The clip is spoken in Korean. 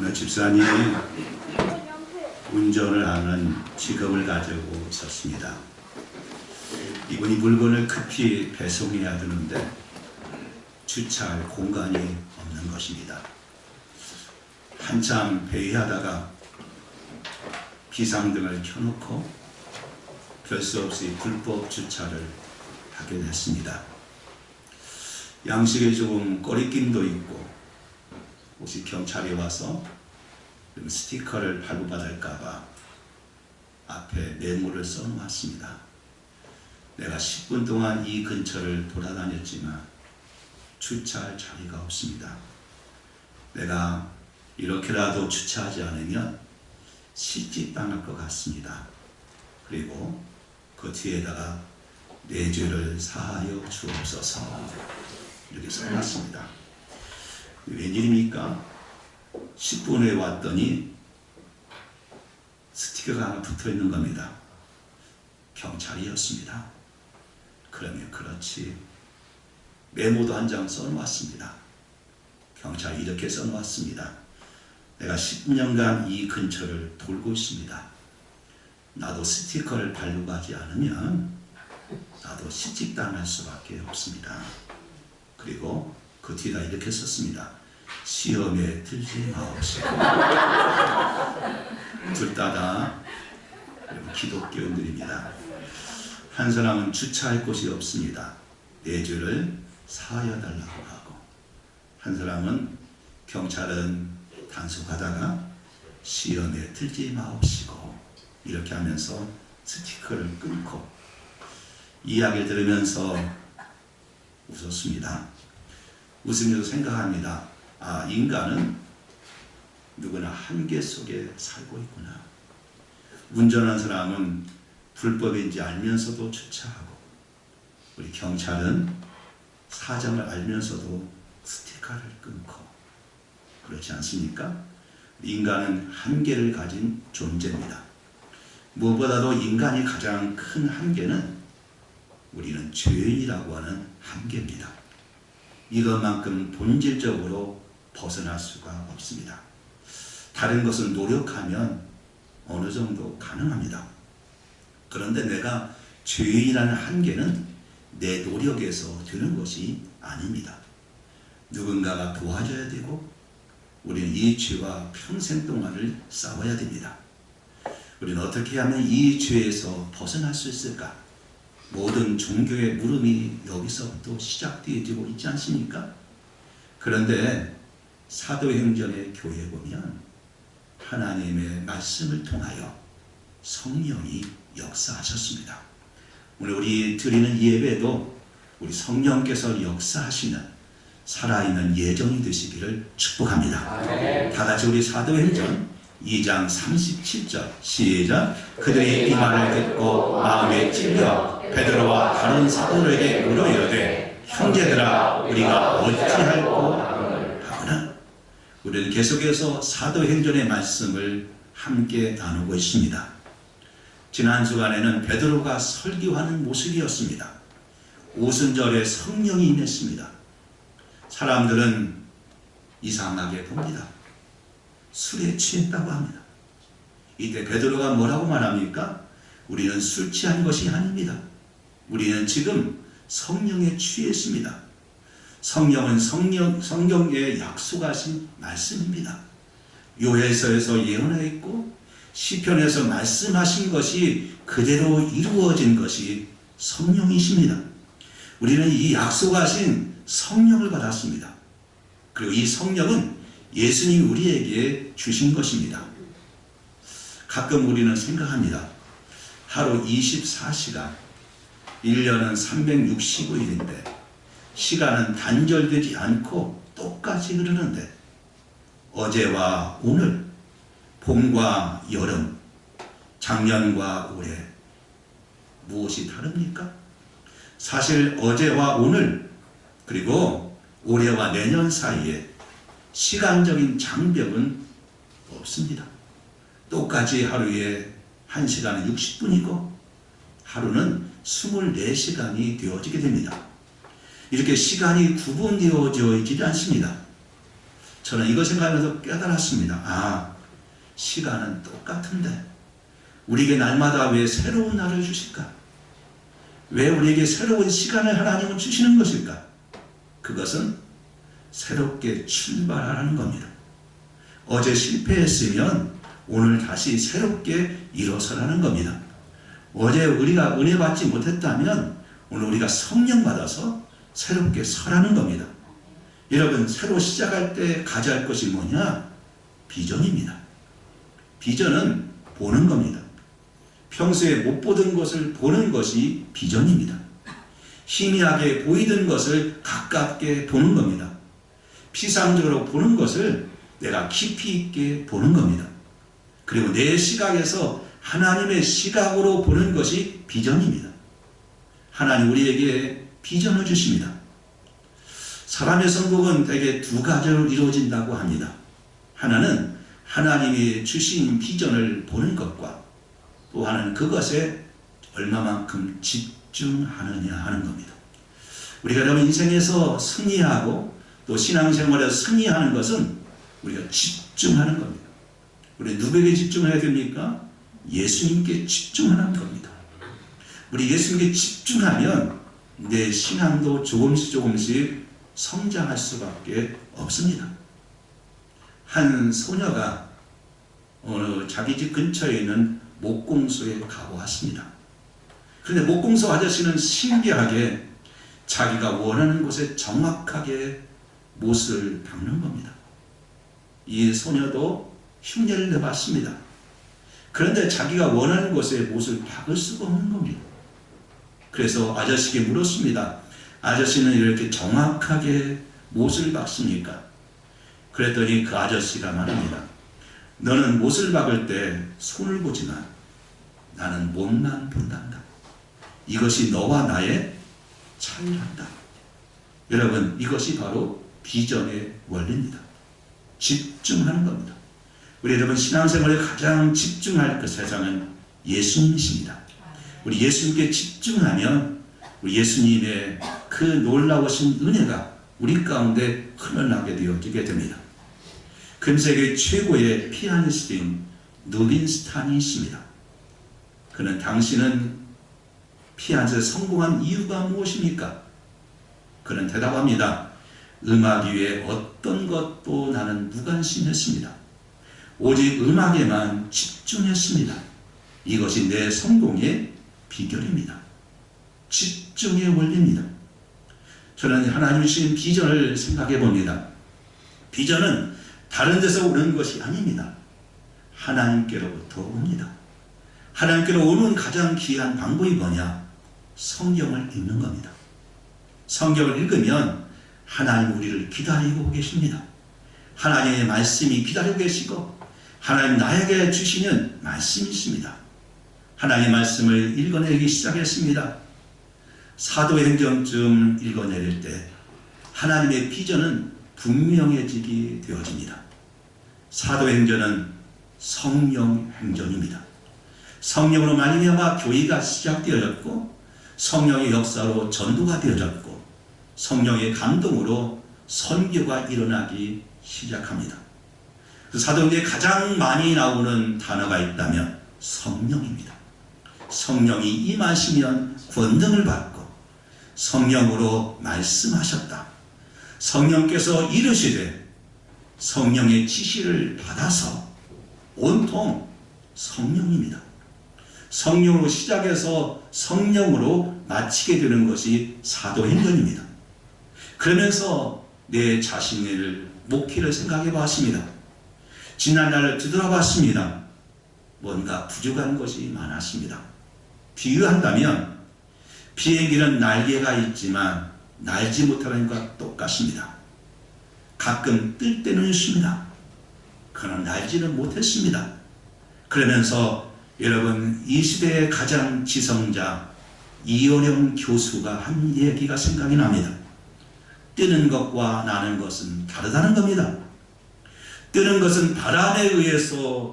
어느 집사님이 운전을 하는 직업을 가지고 있었습니다. 이분이 물건을 급히 배송해야 되는데 주차할 공간이 없는 것입니다. 한참 회의하다가 비상등을 켜놓고 별 수 없이 불법 주차를 하게 됐습니다. 양식에 조금 꺼리낌도 있고 혹시 경찰이 와서 스티커를 발부받을까봐 앞에 메모를 써놓았습니다. 내가 10분 동안 이 근처를 돌아다녔지만 주차할 자리가 없습니다. 내가 이렇게라도 주차하지 않으면 시집당할 것 같습니다. 그리고 그 뒤에다가 내 죄를 사하여 주옵소서 이렇게 써놨습니다. 웬일입니까? 10분 후에 왔더니 스티커가 하나 붙어 있는 겁니다. 경찰이었습니다. 그러면 그렇지. 메모도 한 장 써놓았습니다. 경찰이 이렇게 써놓았습니다. 내가 10년간 이 근처를 돌고 있습니다. 나도 스티커를 발급하지 않으면 나도 시집당할 수밖에 없습니다. 그리고 그 뒤에다 이렇게 썼습니다. 시험에 들지 마옵시고 둘다다 기독교인들입니다. 한 사람은 주차할 곳이 없습니다. 내 죄를 사하여 달라고 하고 한 사람은 경찰은 단속하다가 시험에 들지 마옵시고 이렇게 하면서 스티커를 끊고 이야기를 들으면서 웃었습니다. 웃으면서 생각합니다. 아, 인간은 누구나 한계 속에 살고 있구나. 운전한 사람은 불법인지 알면서도 주차하고, 우리 경찰은 사정을 알면서도 스티커를 끊고, 그렇지 않습니까? 인간은 한계를 가진 존재입니다. 무엇보다도 인간이 가장 큰 한계는 우리는 죄인이라고 하는 한계입니다. 이것만큼 본질적으로 벗어날 수가 없습니다. 다른 것을 노력하면 어느 정도 가능합니다. 그런데 내가 죄인이라는 한계는 내 노력에서 되는 것이 아닙니다. 누군가가 도와줘야 되고 우리는 이 죄와 평생 동안을 싸워야 됩니다. 우리는 어떻게 하면 이 죄에서 벗어날 수 있을까? 모든 종교의 물음이 여기서부터 시작되어지고 있지 않습니까? 그런데 사도행전의 교회 보면 하나님의 말씀을 통하여 성령이 역사하셨습니다. 오늘 우리 드리는 예배도 우리 성령께서 역사하시는 살아있는 예정이 되시기를 축복합니다. 다 같이 우리 사도행전 2장 37절 시작 그들이 이 말을 듣고 마음에 찔려 베드로와 다른 사도들에게 물어 이르되 형제들아 우리가 어찌 할꼬 하거나 우리는 계속해서 사도행전의 말씀을 함께 나누고 있습니다. 지난 주간에는 베드로가 설교하는 모습이었습니다. 오순절에 성령이 임했습니다. 사람들은 이상하게 봅니다. 술에 취했다고 합니다. 이때 베드로가 뭐라고 말합니까? 우리는 술 취한 것이 아닙니다. 우리는 지금 성령에 취했습니다. 성령은 성령, 성경에 약속하신 말씀입니다. 요해서에서 예언했고 시편에서 말씀하신 것이 그대로 이루어진 것이 성령이십니다. 우리는 이 약속하신 성령을 받았습니다. 그리고 이 성령은 예수님 우리에게 주신 것입니다. 가끔 우리는 생각합니다. 하루 24시간, 1년은 365일인데, 시간은 단절되지 않고 똑같이 흐르는데, 어제와 오늘, 봄과 여름, 작년과 올해, 무엇이 다릅니까? 사실 어제와 오늘, 그리고 올해와 내년 사이에 시간적인 장벽은 없습니다. 똑같이 하루에 1시간은 60분이고 하루는 24시간이 되어지게 됩니다. 이렇게 시간이 구분되어져 있지 않습니다. 저는 이거 생각하면서 깨달았습니다. 아, 시간은 똑같은데 우리에게 날마다 왜 새로운 날을 주실까? 왜 우리에게 새로운 시간을 하나님은 주시는 것일까? 그것은 새롭게 출발하라는 겁니다. 어제 실패했으면 오늘 다시 새롭게 일어서라는 겁니다. 어제 우리가 은혜 받지 못했다면 오늘 우리가 성령 받아서 새롭게 서라는 겁니다. 여러분, 새로 시작할 때 가져야 할 것이 뭐냐? 비전입니다. 비전은 보는 겁니다. 평소에 못 보던 것을 보는 것이 비전입니다. 희미하게 보이던 것을 가깝게 보는 겁니다. 피상적으로 보는 것을 내가 깊이 있게 보는 겁니다. 그리고 내 시각에서 하나님의 시각으로 보는 것이 비전입니다. 하나님 우리에게 비전을 주십니다. 사람의 성공은 대개 두 가지로 이루어진다고 합니다. 하나는 하나님이 주신 비전을 보는 것과 또 하나는 그것에 얼마만큼 집중하느냐 하는 겁니다. 우리가 여러분 인생에서 승리하고 또 신앙생활에서 승리하는 것은 우리가 집중하는 겁니다. 우리 누구에게 집중해야 됩니까? 예수님께 집중하는 겁니다. 우리 예수님께 집중하면 내 신앙도 조금씩 조금씩 성장할 수밖에 없습니다. 한 소녀가 어느 자기 집 근처에 있는 목공소에 가보았습니다. 그런데 목공소 아저씨는 신기하게 자기가 원하는 곳에 정확하게 못을 박는 겁니다. 이 소녀도 흉내를 내봤습니다. 그런데 자기가 원하는 곳에 못을 박을 수가 없는 겁니다. 그래서 아저씨에게 물었습니다. 아저씨는 이렇게 정확하게 못을 박습니까? 그랬더니 그 아저씨가 말합니다. 너는 못을 박을 때 손을 보지만 나는 못만 본단다. 이것이 너와 나의 차이란다. 여러분 이것이 바로 비전의 원리입니다. 집중하는 겁니다. 우리 여러분 신앙생활에 가장 집중할 그 세상은 예수님이십니다. 우리 예수님께 집중하면 우리 예수님의 그 놀라우신 은혜가 우리 가운데 흘러나게 되어지게 됩니다. 금세계 최고의 피아니스트인 누린스탄이 있습니다. 그는 당신은 피아니스트 성공한 이유가 무엇입니까? 그는 대답합니다. 음악 위에 어떤 것도 나는 무관심했습니다. 오직 음악에만 집중했습니다. 이것이 내 성공의 비결입니다. 집중의 원리입니다. 저는 하나님 주신 비전을 생각해 봅니다. 비전은 다른 데서 오는 것이 아닙니다. 하나님께로부터 옵니다. 하나님께로 오는 가장 귀한 방법이 뭐냐? 성경을 읽는 겁니다. 성경을 읽으면 하나님 우리를 기다리고 계십니다. 하나님의 말씀이 기다리고 계시고 하나님 나에게 주시는 말씀이 있습니다. 하나님의 말씀을 읽어내기 시작했습니다. 사도행전쯤 읽어내릴 때 하나님의 비전은 분명해지게 되어집니다. 사도행전은 성령 행전입니다. 성령으로 말미암아 교회가 시작되어졌고 성령의 역사로 전도가 되어졌고 성령의 감동으로 선교가 일어나기 시작합니다. 그 사도행전에 가장 많이 나오는 단어가 있다면 성령입니다. 성령이 임하시면 권능을 받고 성령으로 말씀하셨다. 성령께서 이르시되 성령의 지시를 받아서 온통 성령입니다. 성령으로 시작해서 성령으로 마치게 되는 것이 사도행전입니다. 그러면서 내 자신을 목회를 생각해 봤습니다. 지난 날을 뒤돌아 봤습니다. 뭔가 부족한 것이 많았습니다. 비유한다면 비행기는 날개가 있지만 날지 못하는 것과 똑같습니다. 가끔 뜰 때는 있습니다. 그러나 날지는 못했습니다. 그러면서 여러분 이 시대의 가장 지성자 이원영 교수가 한 얘기가 생각이 납니다. 뜨는 것과 나는 것은 다르다는 겁니다. 뜨는 것은 바람에 의해서